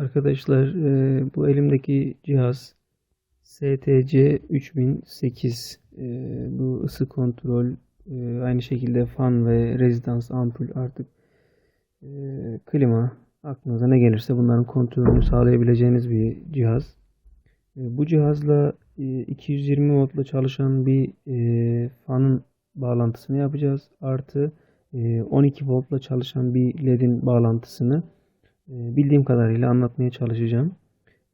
Arkadaşlar e, bu elimdeki cihaz STC 3008 E, bu ısı kontrol e, aynı şekilde fan ve rezidans ampul artık e, klima aklınıza ne gelirse bunların kontrolünü sağlayabileceğiniz bir cihaz. E, bu cihazla e, 220 voltla çalışan bir e, fanın bağlantısını yapacağız. Artı e, 12 voltla çalışan bir ledin bağlantısını bildiğim kadarıyla anlatmaya çalışacağım.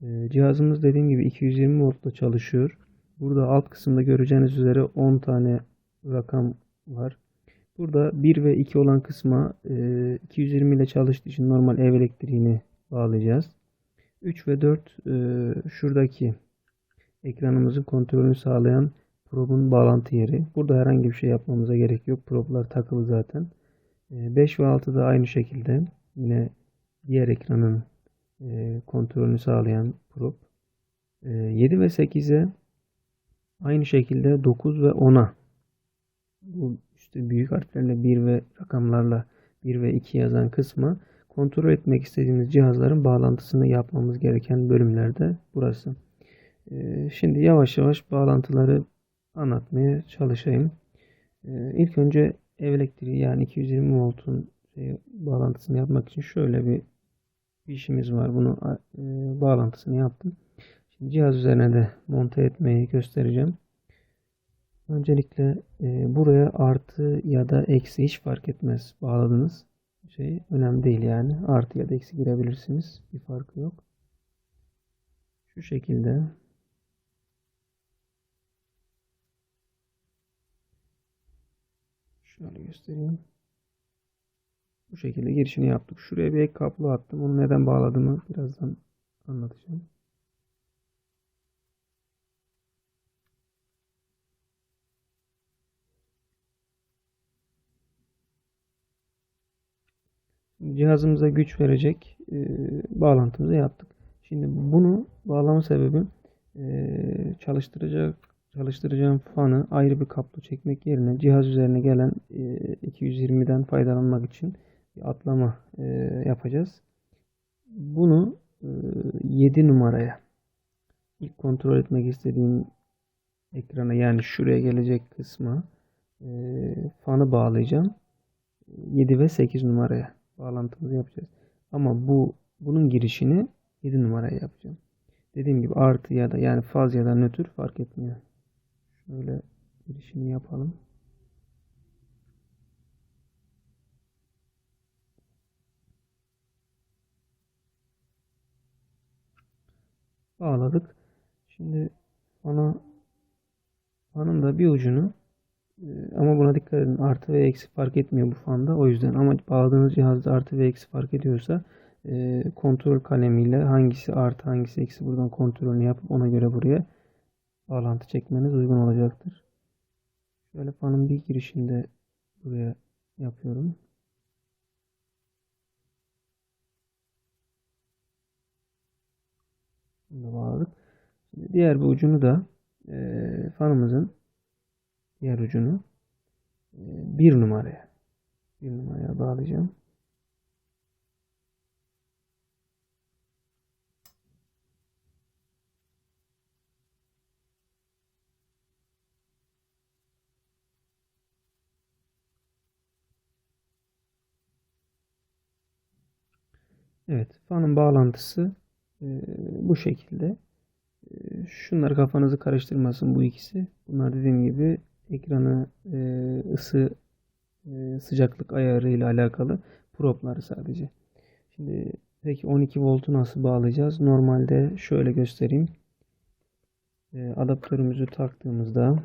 E, Cihazımız dediğim gibi 220 voltla çalışıyor. Burada alt kısımda göreceğiniz üzere 10 tane rakam var. Burada 1 ve 2 olan kısma e, 220 ile çalıştığı için normal ev elektriğini bağlayacağız. 3 ve 4 e, şuradaki ekranımızın kontrolünü sağlayan probun bağlantı yeri. Burada herhangi bir şey yapmamıza gerek yok. Problar takılı zaten. E, 5 ve 6 da aynı şekilde yine diğer ekranın e, kontrolünü sağlayan prob. E, 7 ve 8'e aynı şekilde 9 ve 10'a bu işte büyük harflerle 1 ve rakamlarla 1 ve 2 yazan kısma kontrol etmek istediğimiz cihazların bağlantısını yapmamız gereken bölümlerde burası. E, şimdi yavaş yavaş bağlantıları anlatmaya çalışayım. E, ilk önce ev elektriği yani 220 voltun şey, bağlantısını yapmak için şöyle bir bir işimiz var. Bunu e, bağlantısını yaptım. Şimdi cihaz üzerine de monte etmeyi göstereceğim. Öncelikle e, buraya artı ya da eksi hiç fark etmez bağladığınız şey önemli değil yani. Artı ya da eksi girebilirsiniz. Bir farkı yok. Şu şekilde şöyle göstereyim. Bu şekilde girişini yaptık. Şuraya bir ek kablo attım. Onu neden bağladığımı birazdan anlatacağım. Cihazımıza güç verecek e, bağlantımızı yaptık. Şimdi bunu bağlama sebebim e, çalıştıracak çalıştıracağım fanı ayrı bir kablo çekmek yerine cihaz üzerine gelen e, 220'den faydalanmak için atlama e, yapacağız. Bunu e, 7 numaraya ilk kontrol etmek istediğim ekrana yani şuraya gelecek kısma e, fanı bağlayacağım. 7 ve 8 numaraya bağlantımızı yapacağız. Ama bu bunun girişini 7 numaraya yapacağım. Dediğim gibi artı ya da yani faz ya da nötr fark etmiyor. Şöyle girişini yapalım. Bağladık. Şimdi ana fanın da bir ucunu e, ama buna dikkat edin. Artı ve eksi fark etmiyor bu fanda. O yüzden ama bağladığınız cihazda artı ve eksi fark ediyorsa e, kontrol kalemiyle hangisi artı hangisi eksi buradan kontrolünü yapıp ona göre buraya bağlantı çekmeniz uygun olacaktır. Şöyle fanın bir girişinde buraya yapıyorum. Bunu bağladık. Şimdi diğer bir ucunu da e, fanımızın diğer ucunu e, bir numaraya bir numaraya bağlayacağım. Evet, fanın bağlantısı e, bu şekilde. E, şunlar kafanızı karıştırmasın bu ikisi. Bunlar dediğim gibi ekranı e, ısı e, sıcaklık ayarı ile alakalı propları sadece. Şimdi peki 12 voltu nasıl bağlayacağız? Normalde şöyle göstereyim. E, adaptörümüzü taktığımızda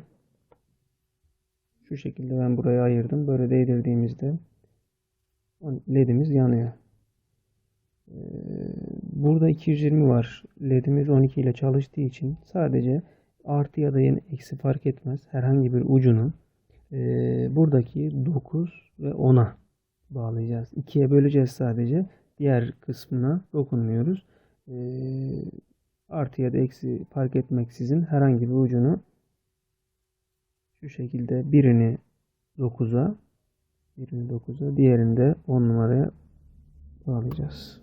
şu şekilde ben buraya ayırdım. Böyle değdirdiğimizde ledimiz yanıyor. Ee, burada 220 var. LED'imiz 12 ile çalıştığı için sadece artı ya da yeni eksi fark etmez. Herhangi bir ucunu e, buradaki 9 ve 10'a bağlayacağız. 2'ye böleceğiz sadece. Diğer kısmına dokunmuyoruz. E, artı ya da eksi fark etmeksizin herhangi bir ucunu şu şekilde birini 9'a birini 9'a diğerini de 10 numaraya bağlayacağız.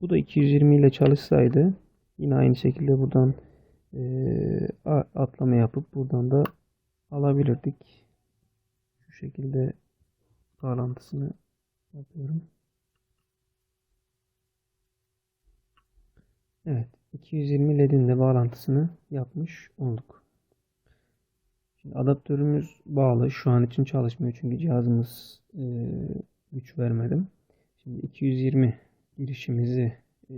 Bu da 220 ile çalışsaydı yine aynı şekilde buradan a- atlama yapıp buradan da alabilirdik. Şu şekilde bağlantısını yapıyorum. Evet, 220 LED'in de bağlantısını yapmış olduk. Şimdi adaptörümüz bağlı. Şu an için çalışmıyor çünkü cihazımız e, güç vermedim. Şimdi 220 girişimizi e,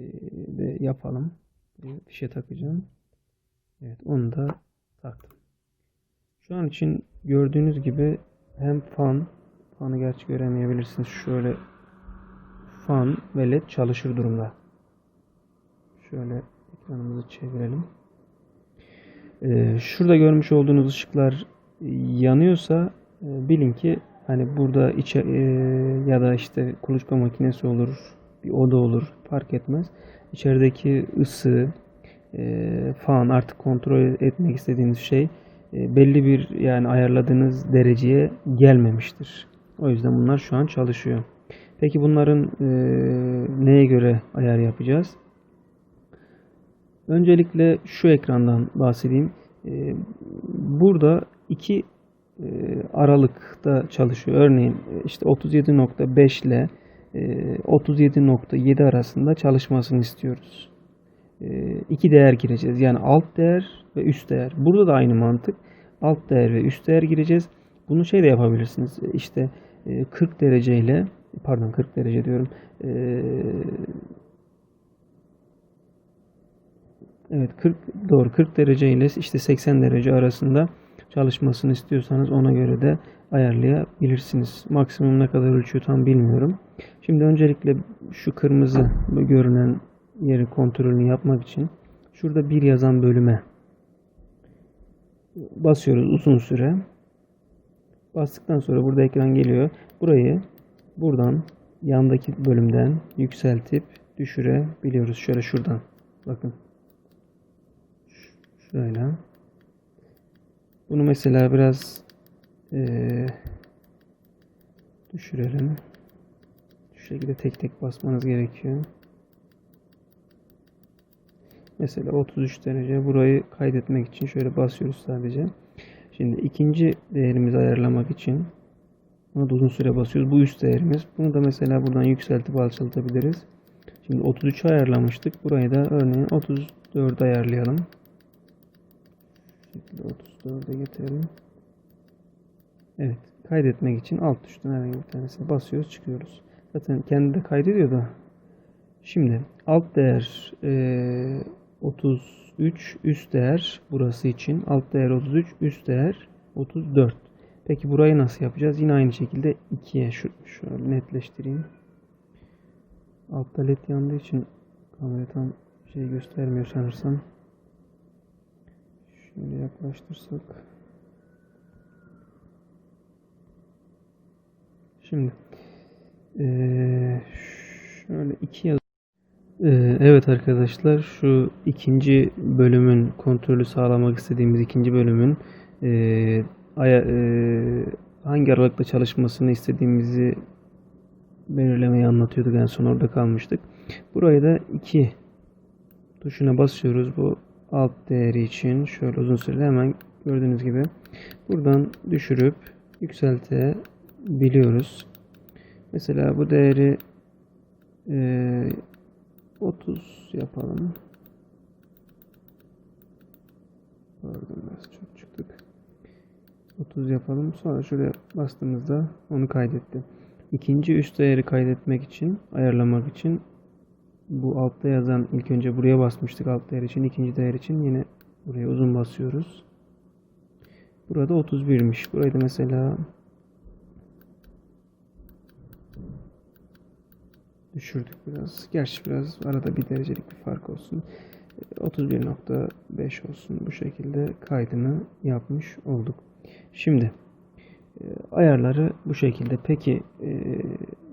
de yapalım. Buraya fişe takacağım. Evet, onu da taktım. Şu an için gördüğünüz gibi hem fan, fanı gerçi göremeyebilirsiniz. Şöyle fan ve led çalışır durumda. Şöyle ekranımızı çevirelim. Ee, şurada görmüş olduğunuz ışıklar yanıyorsa e, bilin ki hani burada içe e, ya da işte kuluçka makinesi olur, bir oda olur fark etmez. İçerideki ısı, e, fan artık kontrol etmek istediğiniz şey e, belli bir yani ayarladığınız dereceye gelmemiştir. O yüzden bunlar şu an çalışıyor. Peki bunların e, neye göre ayar yapacağız? Öncelikle şu ekrandan bahsedeyim. Ee, Burada iki e, aralıkta çalışıyor. Örneğin e, işte 37.5 ile e, 37.7 arasında çalışmasını istiyoruz. E, İki değer gireceğiz. Yani alt değer ve üst değer. Burada da aynı mantık. Alt değer ve üst değer gireceğiz. Bunu şey de yapabilirsiniz. E, İşte e, 40 derece ile pardon 40 derece diyorum. E, Evet 40 doğru 40 derece ile işte 80 derece arasında çalışmasını istiyorsanız ona göre de ayarlayabilirsiniz. Maksimum ne kadar ölçüyor tam bilmiyorum. Şimdi öncelikle şu kırmızı görünen yeri kontrolünü yapmak için şurada bir yazan bölüme basıyoruz uzun süre. Bastıktan sonra burada ekran geliyor. Burayı buradan yandaki bölümden yükseltip düşürebiliyoruz. Şöyle şuradan. Bakın. Şöyle. Bunu mesela biraz eee, düşürelim. Şu şekilde tek tek basmanız gerekiyor. Mesela 33 derece burayı kaydetmek için şöyle basıyoruz sadece. Şimdi ikinci değerimizi ayarlamak için bunu da uzun süre basıyoruz. Bu üst değerimiz. Bunu da mesela buradan yükseltip alçaltabiliriz. Şimdi 33 ayarlamıştık. Burayı da örneğin 34 ayarlayalım. Şekilde 34'e getirelim. Evet. Kaydetmek için alt tuştan herhangi bir tanesine basıyoruz çıkıyoruz. Zaten kendi de kaydediyor da. Şimdi alt değer eee, 33 üst değer burası için. Alt değer 33 üst değer 34. Peki burayı nasıl yapacağız? Yine aynı şekilde 2'ye şu, şöyle netleştireyim. Altta led yandığı için kamera tam şey göstermiyor sanırsam. Şöyle yaklaştırsak. Şimdi eee, şöyle iki yaz. Eee, evet arkadaşlar şu ikinci bölümün kontrolü sağlamak istediğimiz ikinci bölümün eee, aya- eee, hangi aralıkta çalışmasını istediğimizi belirlemeyi anlatıyorduk en son orada kalmıştık. Burayı da 2 tuşuna basıyoruz. Bu alt değeri için şöyle uzun sürede hemen gördüğünüz gibi buradan düşürüp yükseltebiliyoruz. Mesela bu değeri eee, 30 yapalım. Pardon biraz çok çıktık. 30 yapalım. Sonra şuraya bastığımızda onu kaydetti. İkinci üst değeri kaydetmek için, ayarlamak için bu altta yazan ilk önce buraya basmıştık alt değer için. ikinci değer için yine buraya uzun basıyoruz. Burada 31'miş. Burayı da mesela düşürdük biraz. Gerçi biraz arada bir derecelik bir fark olsun. 31.5 olsun. Bu şekilde kaydını yapmış olduk. Şimdi e, ayarları bu şekilde. Peki e,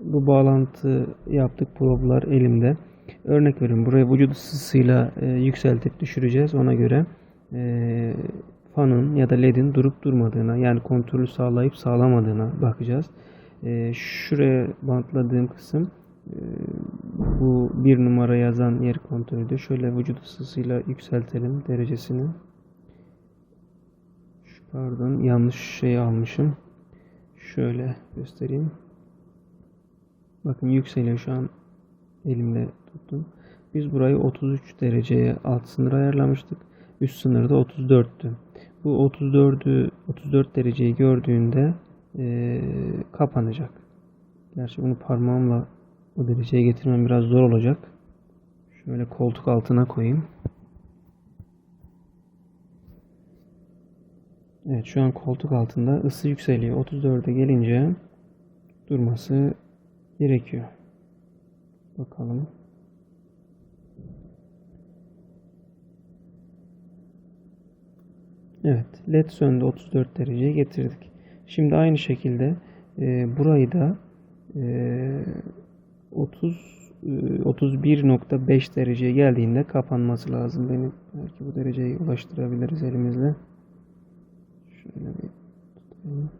bu bağlantı yaptık problar elimde. Örnek verin buraya vücut ısısıyla e, yükseltip düşüreceğiz. Ona göre e, fanın ya da ledin durup durmadığına yani kontrolü sağlayıp sağlamadığına bakacağız. E, şuraya bantladığım kısım Ee, bu bir numara yazan yer kontrol ediyor. Şöyle vücut ısısıyla yükseltelim derecesini. Şu- Pardon yanlış şey almışım. Şöyle göstereyim. Bakın yükseliyor şu an elimle tuttum. Biz burayı 33 dereceye alt sınır ayarlamıştık. Üst sınır da 34'tü. Bu 34'ü 34 dereceyi gördüğünde eee, kapanacak. Gerçi bunu parmağımla o dereceye getirmem biraz zor olacak. Şöyle koltuk altına koyayım. Evet şu an koltuk altında ısı yükseliyor. 34'e gelince durması gerekiyor. Bakalım. Evet, led söndü 34 dereceye getirdik. Şimdi aynı şekilde e, burayı da e, 30 e, 31.5 dereceye geldiğinde kapanması lazım. Benim belki bu dereceyi ulaştırabiliriz elimizle. Şöyle bir tutayım.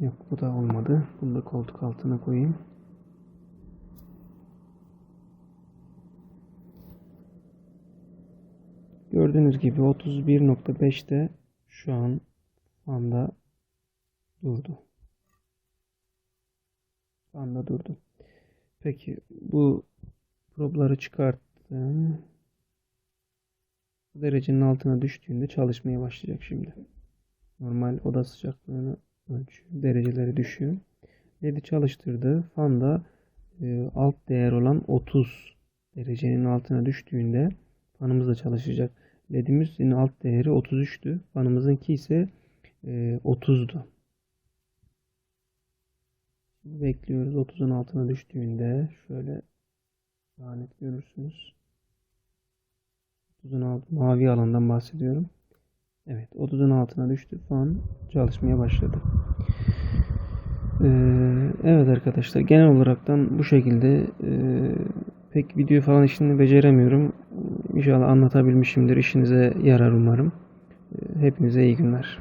Yok bu da olmadı. Bunu da koltuk altına koyayım. Gördüğünüz gibi 31.5'te şu an anda durdu. Anda durdu. Peki bu probları çıkarttım. Bu derecenin altına düştüğünde çalışmaya başlayacak şimdi. Normal oda sıcaklığını ölçüyor. Dereceleri düşüyor. LED'i çalıştırdı. Fan da e, alt değer olan 30 derecenin altına düştüğünde fanımız da çalışacak. LED'imizin alt değeri 33'tü. Fanımızınki ise e, 30'du. Şimdi bekliyoruz. 30'un altına düştüğünde şöyle daha net görürsünüz. 30'un altı mavi alandan bahsediyorum. Evet 30'un altına düştü. Fan çalışmaya başladı. Ee, evet arkadaşlar genel olaraktan bu şekilde e, pek video falan işini beceremiyorum. İnşallah anlatabilmişimdir. İşinize yarar umarım. Ee, Hepinize iyi günler.